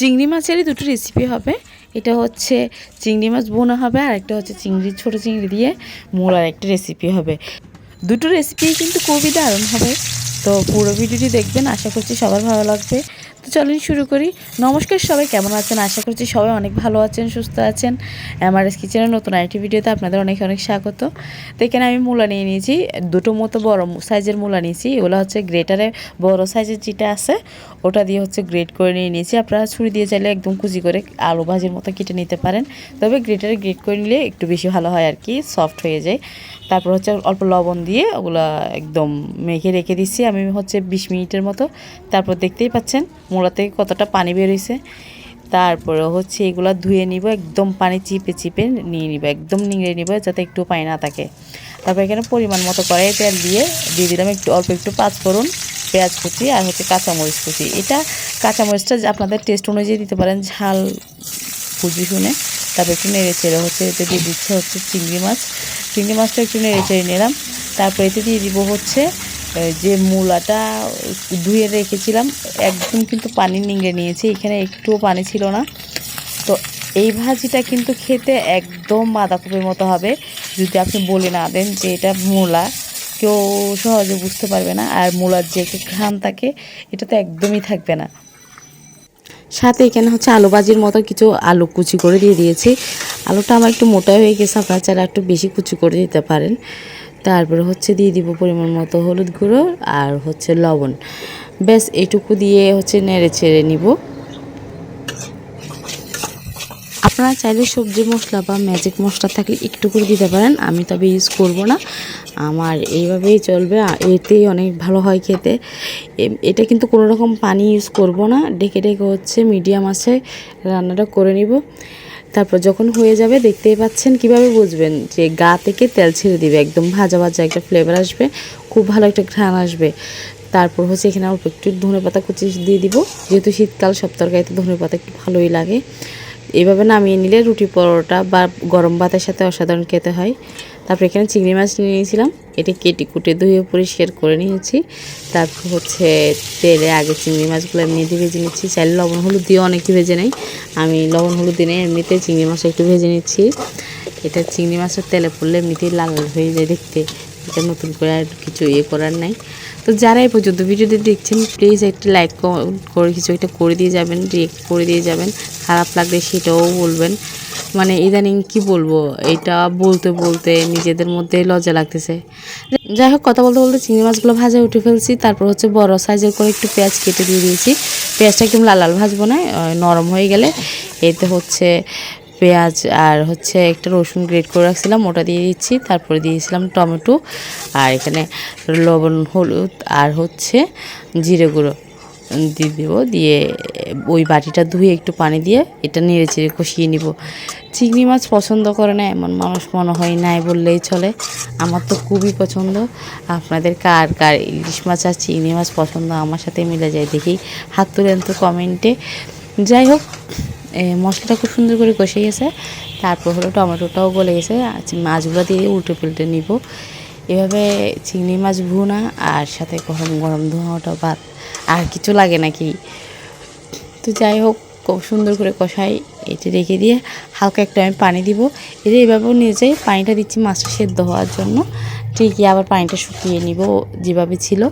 চিংড়ি মাছেরই দুটো রেসিপি হবে। এটা হচ্ছে চিংড়ি মাছ বোনা হবে আর একটা হচ্ছে চিংড়ি, ছোটো চিংড়ি দিয়ে মোড়ার একটা রেসিপি হবে। দুটো রেসিপি কিন্তু খুবই দারুণ হবে। তো পুরো ভিডিওটি দেখবেন। আশা করছি সবার ভালো লাগবে। চলুন শুরু করি। নমস্কার সবাই, কেমন আছেন? আশা করছি সবাই অনেক ভালো আছেন, সুস্থ আছেন। আমার কিচেনের নতুন আরেকটি ভিডিওতে আপনাদের অনেক অনেক স্বাগত। তো এখানে আমি মূলা নিয়ে নিয়েছি, দুটো মতো বড় সাইজের মূলা নিয়েছি। এগুলো হচ্ছে গ্রেটারে বড় সাইজের যেটা আছে, ওটা দিয়ে হচ্ছে গ্রেট করে নিয়ে নিয়েছি। আপনারা ছুরি দিয়ে চাইলে একদম কুচি করে আলু ভাজির মতো কেটে নিতে পারেন। তবে গ্রেটারে গ্রেট করে নিলে একটু বেশি ভালো হয় আর কি, সফট হয়ে যায়। তারপর হচ্ছে অল্প লবণ দিয়ে ওগুলো একদম মেখে রেখে দিচ্ছি। আমি হচ্ছে বিশ মিনিটের মতো। তারপর দেখতেই পাচ্ছেন মোড়া থেকে কতটা পানি বেরোইছে তারপরে হচ্ছে এগুলো ধুয়ে নিব, একদম পানি চিপে চিপে নিয়ে নিব, একদম নিংড়ে নিব যাতে একটু পানি না থাকে। তারপর এখানে পরিমাণ মতো করে তেল দিয়ে দিয়ে দিলাম একটু, অল্প একটু পাঁচ পাঁচফোড়ন পেঁয়াজ কুচি আর হচ্ছে কাঁচামরিচ কুচি। এটা কাঁচামরিচটা আপনাদের টেস্ট অনুযায়ী দিতে পারেন, ঝাল বুঝি শুনে। তারপর একটু নেড়ে চেড়ে হচ্ছে এতে দিয়ে দিচ্ছে হচ্ছে চিংড়ি মাছ। চিংড়ি মাছটা একটু নেড়ে চেড়ে নিলাম। তারপর এতে দিয়ে দিব হচ্ছে যে মূলাটা ধুয়ে রেখেছিলাম, একদম কিন্তু পানি নিংড়ে নিয়েছি, এখানে একটুও পানি ছিল না। তো এই ভাজিটা কিন্তু খেতে একদম বাঁধাকপির মতো হবে। যদি আপনি বলে না দেন যে এটা মূলা, কেউ সহজে বুঝতে পারবে না। আর মূলার যে ঘ্রাণ থাকে, এটা তো একদমই থাকবে না। সাথে এখানে হচ্ছে আলু ভাজির মতো কিছু আলু কুচি করে দিয়ে দিয়েছি। আলুটা আমার একটু মোটা হয়ে গেছে, আপনারা চাইলে একটু বেশি কুচি করে দিতে পারেন। তারপরে হচ্ছে দিয়ে দিব পরিমাণ মতো হলুদ গুঁড়ো আর হচ্ছে লবণ। ব্যাস, এটুকু দিয়ে হচ্ছে নেড়ে ছেড়ে নিব। আপনারা চাইলে সবজি মশলা বা ম্যাজিক মশলা থাকলে একটু করে দিতে পারেন, আমি তবে ইউজ করব না। আমার এইভাবেই চলবে এতেই অনেক ভালো হয় খেতে। এটা কিন্তু কোনো রকম পানি ইউজ করব না, ডেকে ডেকে হচ্ছে মিডিয়াম আছে, রান্নাটা করে নিব। তারপর যখন হয়ে যাবে দেখতেই পাচ্ছেন কীভাবে বুঝবেন যে গা থেকে তেল ছেড়ে দিবে, একদম ভাজা ভাজা একটা ফ্লেভার আসবে, খুব ভালো একটা ঘ্রাণ আসবে। তারপর হচ্ছে এখানে অল্প একটু ধনে পাতা কুচি দিয়ে দিব, যেহেতু শীতকাল, সব তরকারিতে ধনে পাতা একটু ভালোই লাগে। এভাবে নামিয়ে নিলে রুটি পরোটা বা গরম ভাতের সাথে অসাধারণ খেতে হয়। তারপর এখানে চিংড়ি মাছ নিয়ে নিয়েছিলাম, এটি কেটে কুটে ধুয়ে পরিষ্কার করে নিয়েছি। তারপর হচ্ছে তেলে আগে চিংড়ি মাছগুলো এমনিতে ভেজে নিচ্ছি, চাইলে লবণ, হলুদ দিয়ে অনেকে ভেজে নেই আমি লবণ হলুদ দিনে এমনিতে চিংড়ি মাছ একটু ভেজে নিচ্ছি। এটা চিংড়ি মাছের তেলে পড়লে এমনিতেই লাল হয়ে যায় দেখতে। এটা নতুন করে আর কিছু ইয়ে করার নাই। তো যারা এই পর্যন্ত ভিডিওটি দেখছেন প্লিজ একটা লাইক করে কিছু একটা করে দিয়ে যাবেন রিয়েক্ট করে দিয়ে যাবেন। খারাপ লাগলে সেটাও বলবেন। মানে ইদানিং কি বলব এটা বলতে বলতে নিজেদের মধ্যে লজ্জা লাগতেছে। যাই হোক, কথা বলতে বলতে চিংড়ি মাছগুলো ভাজা উঠে ফেলছি, তারপর হচ্ছে বড় সাইজের করে একটু পেঁয়াজ কেটে দিয়ে দিয়েছি। পেঁয়াজটা একদম লাল লাল ভাজবো না নরম হয়ে গেলে এতে হচ্ছে পেঁয়াজ আর হচ্ছে একটা রসুন গ্রেট করে রাখছিলাম, ওটা দিয়ে দিচ্ছি, তারপরে দিয়েছিলাম টমেটো, আর এখানে লবণ, হলুদ, আর হচ্ছে জিরে গুঁড়ো। দিয়ে দেবো দিয়ে ওই বাটিটা ধুয়ে একটু পানি দিয়ে এটা নেড়ে চেড়ে কষিয়ে নিব। চিংড়ি মাছ পছন্দ করে না, এমন মানুষ মনে হয় নাই বললেই চলে। আমার তো খুবই পছন্দ। আপনাদের কার কার ইলিশ মাছ আর চিংড়ি মাছ পছন্দ আমার সাথে মিলে যায় দেখি, হাত তুলেন তো কমেন্টে যাই হোক মশলাটা খুব সুন্দর করে কষে গেছে। তারপর হলো টমেটোটাও গলে গেছে। মাছগুলো দিয়ে উল্টে পাল্টে নিব। এভাবে চিংড়ি মাছ ভুনা আর সাথে গরম গরম ধোঁয়াটা ভাত আর কিছু লাগে নাকি? তো যাই হোক, খুব সুন্দর করে কষাই এটি রেখে দিয়ে হালকা একটু আমি পানি দিব। এটা যে নিয়ে যাই, পানিটা দিচ্ছি মাছটা সেদ্ধ হওয়ার জন্য। ঠিকই আবার পানিটা শুকিয়ে নিব যেভাবে ছিল।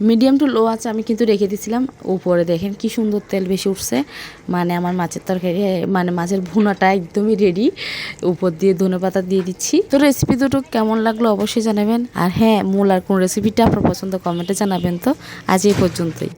মিডিয়াম টু লো আছে, আমি কিন্তু রেখে দিয়েছিলাম উপরে দেখেন কি সুন্দর তেল বেশি উঠছে। মানে আমার মাছের তরকারি মানে মাছের ভুনাটা একদমই রেডি উপর দিয়ে ধনে পাতা দিয়ে দিচ্ছি। তো রেসিপি দুটো কেমন লাগল অবশ্যই জানাবেন। আর হ্যাঁ মূল আর কোন রেসিপিটা আপনার পছন্দ কমেন্টে জানাবেন তো। আজ এই পর্যন্তই।